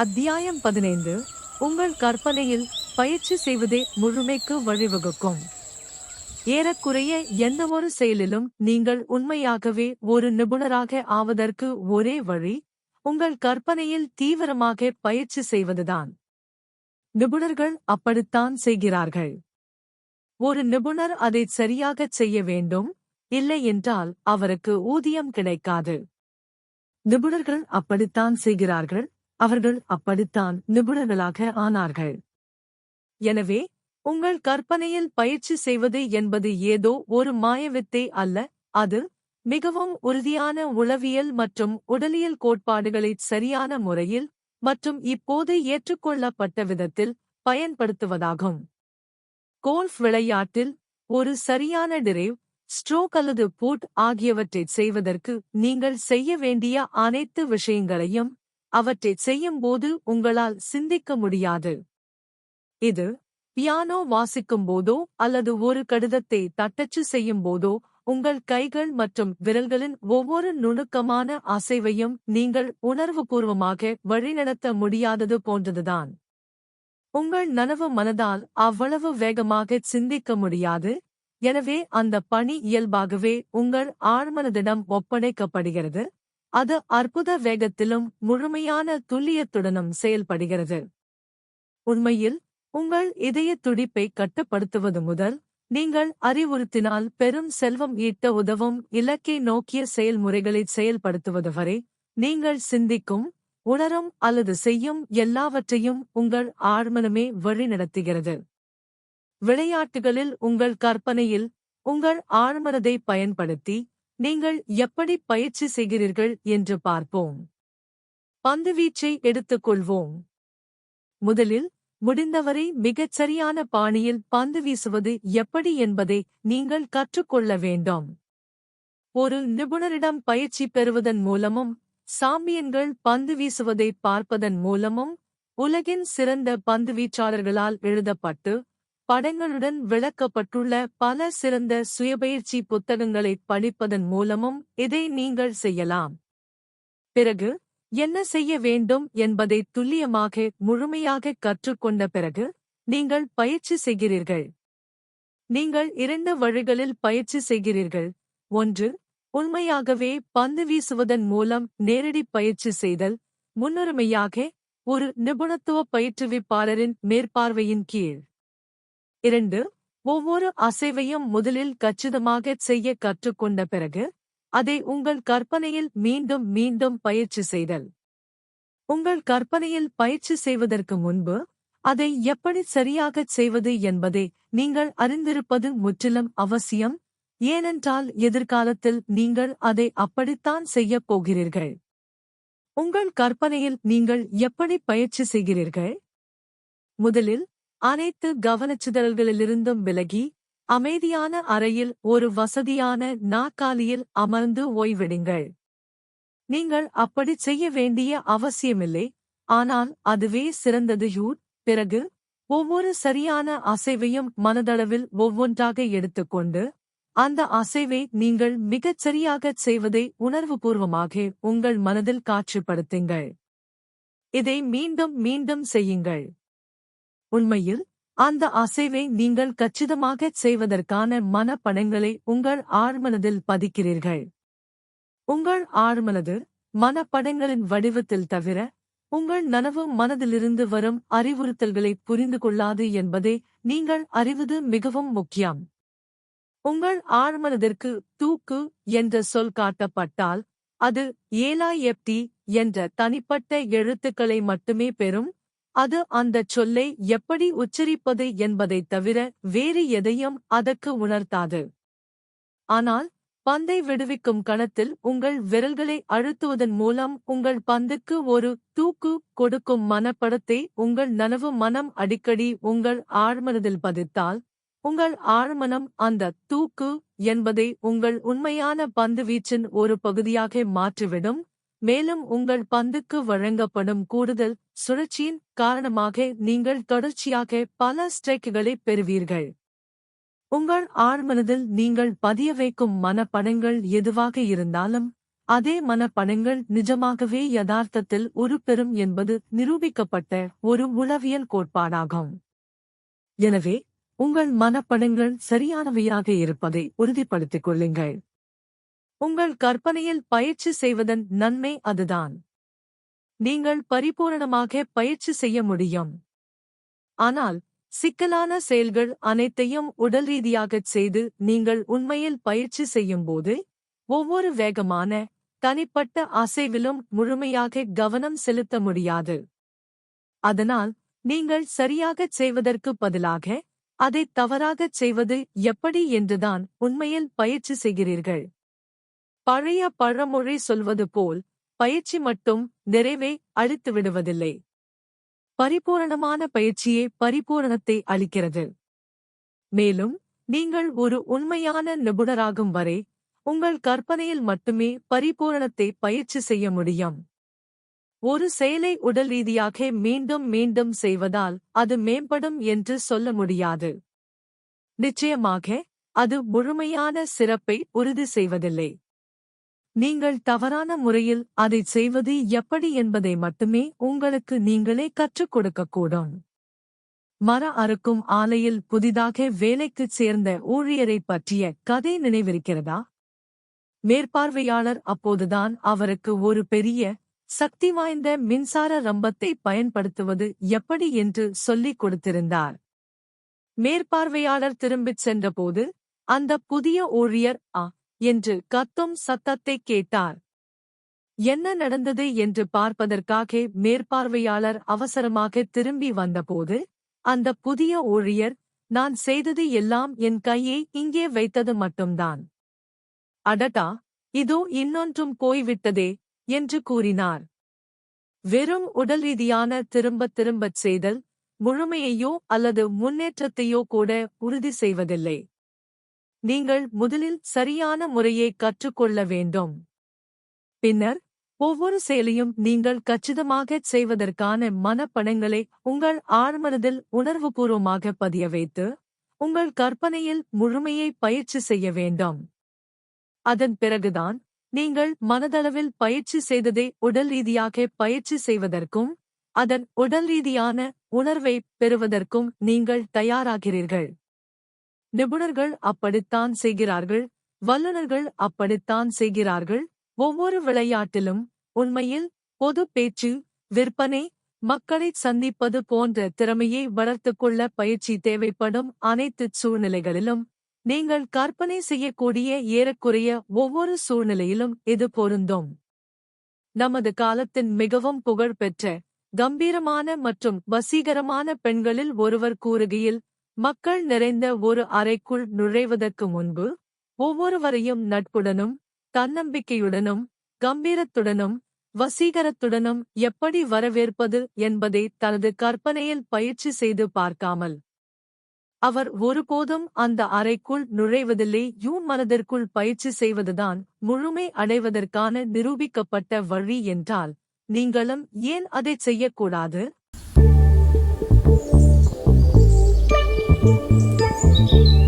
அத்தியாயம் பதினைந்து. உங்கள் கற்பனையில் பயிற்சி செய்வதே முழுமைக்கு வழிவகுக்கும். ஏறக்குறைய எந்தவொரு செயலிலும் நீங்கள் உண்மையாகவே ஒரு நிபுணராக ஆவதற்கு ஒரே வழி உங்கள் கற்பனையில் தீவிரமாக பயிற்சி செய்வதுதான். நிபுணர்கள் அப்படித்தான் செய்கிறார்கள். ஒரு நிபுணர் அதை சரியாகச் செய்ய வேண்டும் இல்லை என்றால் அவருக்கு ஊதியம் கிடைக்காது. நிபுணர்கள் அப்படித்தான் செய்கிறார்கள் அவர்கள் அப்படித்தான் நிபுணர்களாக ஆனார்கள். எனவே உங்கள் கற்பனையில் பயிற்சி செய்வது என்பது ஏதோ ஒரு மாயவித்தை அல்ல அது மிகவும் உறுதியான உளவியல் மற்றும் உடலியல் கோட்பாடுகளை சரியான முறையில் மற்றும் இப்போது ஏற்றுக்கொள்ளப்பட்ட விதத்தில் பயன்படுத்துவதாகும். கோல்ஃப் விளையாட்டில் ஒரு சரியான டிரைவ் ஸ்ட்ரோக் அல்லது பூட் ஆகியவற்றைச் செய்வதற்கு நீங்கள் செய்ய வேண்டிய அனைத்து விஷயங்களையும் அவற்றைச் செய்யும்போது உங்களால் சிந்திக்க முடியாது. இது பியானோ வாசிக்கும் போதோ அல்லது ஒரு கடிதத்தை தட்டச்சு செய்யும் போதோ உங்கள் கைகள் மற்றும் விரல்களின் ஒவ்வொரு நுணுக்கமான அசைவையும் நீங்கள் உணர்வுபூர்வமாக வழிநடத்த முடியாதது போன்றதுதான். உங்கள் நனவு மனதால் அவ்வளவு வேகமாக சிந்திக்க முடியாது. எனவே அந்த பணி இயல்பாகவே உங்கள் ஆழ்மனதிடம் ஒப்படைக்கப்படுகிறது. அது அற்புத வேகத்திலும் முழுமையான துல்லியத்துடனும் செயல்படுகிறது. உண்மையில் உங்கள் இதய துடிப்பை கட்டுப்படுத்துவது முதல் நீங்கள் அறிவுறுத்தினால் பெரும் செல்வம் ஈட்ட உதவும் இலக்கை நோக்கிய செயல்முறைகளை செயல்படுத்துவது வரை நீங்கள் சிந்திக்கும் உணரும் அல்லது செய்யும் எல்லாவற்றையும் உங்கள் ஆழ்மனமே வழிநடத்துகிறது. விளையாட்டுகளில் உங்கள் கற்பனையில் உங்கள் ஆழ்மனதை பயன்படுத்தி நீங்கள் எப்படி பயிற்சி செய்கிறீர்கள் என்று பார்ப்போம். பந்துவீச்சை எடுத்துக்கொள்வோம். முதலில் முடிந்தவரை மிகச் சரியான பாணியில் பந்து வீசுவது எப்படி என்பதை நீங்கள் கற்றுக்கொள்ள வேண்டும். ஒரு நிபுணரிடம் பயிற்சி பெறுவதன் மூலமும் சாம்பியன்கள் பந்து வீசுவதை பார்ப்பதன் மூலமும் உலகின் சிறந்த பந்துவீச்சாளர்களால் எழுதப்பட்டு படங்களுடன் விளக்கப்பட்டுள்ள பல சிறந்த சுயபயிற்சி புத்தகங்களை படிப்பதன் மூலமும் இதை நீங்கள் செய்யலாம். பிறகு என்ன செய்ய வேண்டும் என்பதை துல்லியமாக முழுமையாக கற்றுக்கொண்ட பிறகு நீங்கள் பயிற்சி செய்கிறீர்கள். நீங்கள் இரண்டு வழிகளில் பயிற்சி செய்கிறீர்கள். ஒன்று உண்மையாகவே பந்து வீசுவதன் மூலம் நேரடி பயிற்சி செய்தல். முன்னுரிமையாக ஒரு நிபுணத்துவ பயிற்றுவிப்பாளரின் மேற்பார்வையின் கீழ். இரண்டு ஒவ்வொரு அசைவையும் முதலில் கச்சிதமாகச் செய்ய கற்றுக்கொண்ட பிறகு அதை உங்கள் கற்பனையில் மீண்டும் மீண்டும் பயிற்சி செய்தல். உங்கள் கற்பனையில் பயிற்சி செய்வதற்கு முன்பு அதை எப்படி சரியாகச் செய்வது என்பதை நீங்கள் அறிந்திருப்பது முற்றிலும் அவசியம் ஏனென்றால் எதிர்காலத்தில் நீங்கள் அதை அப்படித்தான் செய்யப் போகிறீர்கள். உங்கள் கற்பனையில் நீங்கள் எப்படி பயிற்சி செய்கிறீர்கள்? முதலில் அனைத்து கவனச்சிதறல்களிலிருந்தும் விலகி அமைதியான அறையில் ஒரு வசதியான நாற்காலியில் அமர்ந்து ஓய்விடுங்கள். நீங்கள் அப்படி செய்ய வேண்டிய அவசியமில்லை ஆனால் அதுவே சிறந்தது யூட் பிறகு ஒவ்வொரு சரியான அசைவையும் மனதளவில் ஒவ்வொன்றாக எடுத்துக்கொண்டு அந்த அசைவை நீங்கள் மிகச் சரியாகச் செய்வதை உணர்வுபூர்வமாக உங்கள் மனதில் காட்சிப்படுத்துங்கள். இதை மீண்டும் மீண்டும் செய்யுங்கள். உண்மையில் அந்த அசைவை நீங்கள் கச்சிதமாகச் செய்வதற்கான மனப்படங்களை உங்கள் ஆழ்மனதில் பதிக்கிறீர்கள். உங்கள் ஆழ்மனது மனப்படங்களின் வடிவத்தில் தவிர உங்கள் நனவு மனதிலிருந்து வரும் அறிவுறுத்தல்களை புரிந்து கொள்ளாது என்பதை நீங்கள் அறிவது மிகவும் முக்கியம். உங்கள் ஆழ்மனதிற்கு தூக்கு என்ற சொல் காட்டப்பட்டால் அது ஏலாயெப்டி என்ற தனிப்பட்ட எழுத்துக்களை மட்டுமே பெறும் அது அந்தச் சொல்லை எப்படி உச்சரிப்பது என்பதைத் தவிர வேறு எதையும் அதற்கு உணர்த்தாது. ஆனால் பந்தை விடுவிக்கும் கணத்தில் உங்கள் விரல்களை அழுத்துவதன் மூலம் உங்கள் பந்துக்கு ஒரு தூக்கு கொடுக்கும் மனப்படத்தை உங்கள் நனவு மனம் அடிக்கடி உங்கள் ஆழ்மனதில் பதித்தால் உங்கள் ஆழ்மனம் அந்த தூக்கு என்பதை உங்கள் உண்மையான பந்து வீச்சின் ஒரு பகுதியாக மாற்றிவிடும். மேலும் உங்கள் பந்துக்கு வழங்கப்படும் கூடுதல் சுழற்சியின் காரணமாக நீங்கள் தொடர்ச்சியாக பல ஸ்ட்ரைக்குகளை பெறுவீர்கள். உங்கள் ஆழ்மனதில் நீங்கள் பதிய வைக்கும் மனப்படங்கள் எதுவாக இருந்தாலும் அதே மனப்படங்கள் நிஜமாகவே யதார்த்தத்தில் உருப்பெறும் என்பது நிரூபிக்கப்பட்ட ஒரு உளவியல் கோட்பாடாகும். எனவே உங்கள் மனப்படங்கள் சரியானவையாக இருப்பதை உறுதிப்படுத்திக் கொள்ளுங்கள். உங்கள் கற்பனையில் பயிற்சி செய்வதன் நன்மை அதுதான். நீங்கள் பரிபூரணமாக பயிற்சி செய்ய முடியும். ஆனால் சிக்கலான செயல்கள் அனைத்தையும் உடல் ரீதியாகச் செய்து நீங்கள் உண்மையில் பயிற்சி செய்யும்போது ஒவ்வொரு வேகமான தனிப்பட்ட அசைவிலும் முழுமையாக கவனம் செலுத்த முடியாது. அதனால் நீங்கள் சரியாகச் செய்வதற்கு பதிலாக அதை தவறாகச் செய்வது எப்படி என்றுதான் உண்மையில் பயிற்சி செய்கிறீர்கள். பழைய பழமொழி சொல்வது போல் பயிற்சி மட்டும் நிறைவை அழித்து விடுவதில்லை. பரிபூரணமான பயிற்சியே பரிபூரணத்தை அளிக்கிறது. மேலும் நீங்கள் ஒரு உண்மையான நிபுணராகும் வரை உங்கள் கற்பனையில் மட்டுமே பரிபூரணத்தை பயிற்சி செய்ய முடியும். ஒரு செயலை உடல் ரீதியாக மீண்டும் மீண்டும் செய்வதால் அது மேம்படும் என்று சொல்ல முடியாது. நிச்சயமாக அது முழுமையான சிறப்பை உறுதி செய்வதில்லை. நீங்கள் தவறான முறையில் அதைச் செய்வது எப்படி என்பதை மட்டுமே உங்களுக்கு நீங்களே கற்றுக் கொடுக்கக்கூடும். மர அறுக்கும் ஆலையில் புதிதாக வேலைக்குச் சேர்ந்த ஊழியரைப் பற்றிய கதை நினைவிருக்கிறதா? மேற்பார்வையாளர் அப்போதுதான் அவருக்கு ஒரு பெரிய சக்தி வாய்ந்த மின்சார ரம்பத்தை பயன்படுத்துவது எப்படி என்று சொல்லிக் கொடுத்திருந்தார். மேற்பார்வையாளர் திரும்பிச் சென்றபோது அந்த புதிய ஊழியர் ஆ என்று கத்தும் சத்தத்தை கேட்டார். என்ன நடந்தது என்று பார்ப்பதற்காக மேற்பார்வையாளர் அவசரமாக திரும்பி வந்தபோது அந்த புதிய ஊழியர் நான் செய்தது எல்லாம் என் கையை இங்கே வைத்தது மட்டும்தான். அடடா இதோ இன்னொன்றும் போய்விட்டதே என்று கூறினார். வெறும் உடல் ரீதியான திரும்பத் திரும்பச் செய்தல் முழுமையையோ அல்லது முன்னேற்றத்தையோ கூட உறுதி செய்வதில்லை. நீங்கள் முதலில் சரியான முறையை கற்றுக்கொள்ள வேண்டும். பின்னர் ஒவ்வொரு செயலையும் நீங்கள் கச்சிதமாகச் செய்வதற்கான மனப்பணங்களை உங்கள் ஆழ்மனதில் உணர்வுபூர்வமாக பதிய வைத்து உங்கள் கற்பனையில் முழுமையை பயிற்சி செய்ய வேண்டும். அதன் பிறகுதான் நீங்கள் மனதளவில் பயிற்சி செய்ததை உடல் ரீதியாக பயிற்சி செய்வதற்கும் அதன் உடல் ரீதியான உணர்வை பெறுவதற்கும் நீங்கள் தயாராகிறீர்கள். நிபுணர்கள் அப்படித்தான் செய்கிறார்கள் வல்லுநர்கள் அப்படித்தான் செய்கிறார்கள். ஒவ்வொரு விளையாட்டிலும் உண்மையில் பொது பேச்சு விற்பனை மக்களைச் சந்திப்பது போன்ற திறமையை வளர்த்துக்கொள்ள பயிற்சி தேவைப்படும் அனைத்து சூழ்நிலைகளிலும் நீங்கள் கற்பனை செய்யக்கூடிய ஏறக்குறைய ஒவ்வொரு சூழ்நிலையிலும் இது பொருந்தும். நமது காலத்தின் மிகவும் புகழ்பெற்ற கம்பீரமான மற்றும் வசீகரமான பெண்களில் ஒருவர் கூறுகையில் மக்கள் நிறைந்த ஒரு அறைக்குள் நுழைவதற்கு முன்பு ஒவ்வொருவரையும் நட்புடனும் தன்னம்பிக்கையுடனும் கம்பீரத்துடனும் வசீகரத்துடனும் எப்படி வரவேற்பது என்பதை தனது கற்பனையில் பயிற்சி செய்து பார்க்காமல் அவர் ஒருபோதும் அந்த அறைக்குள் நுழைவதில்லை. யூ மனதிற்குள் பயிற்சி செய்வதுதான் முழுமை அடைவதற்கான நிரூபிக்கப்பட்ட வழி என்றால் நீங்களும் ஏன் அதைச் செய்யக்கூடாது? Thank you.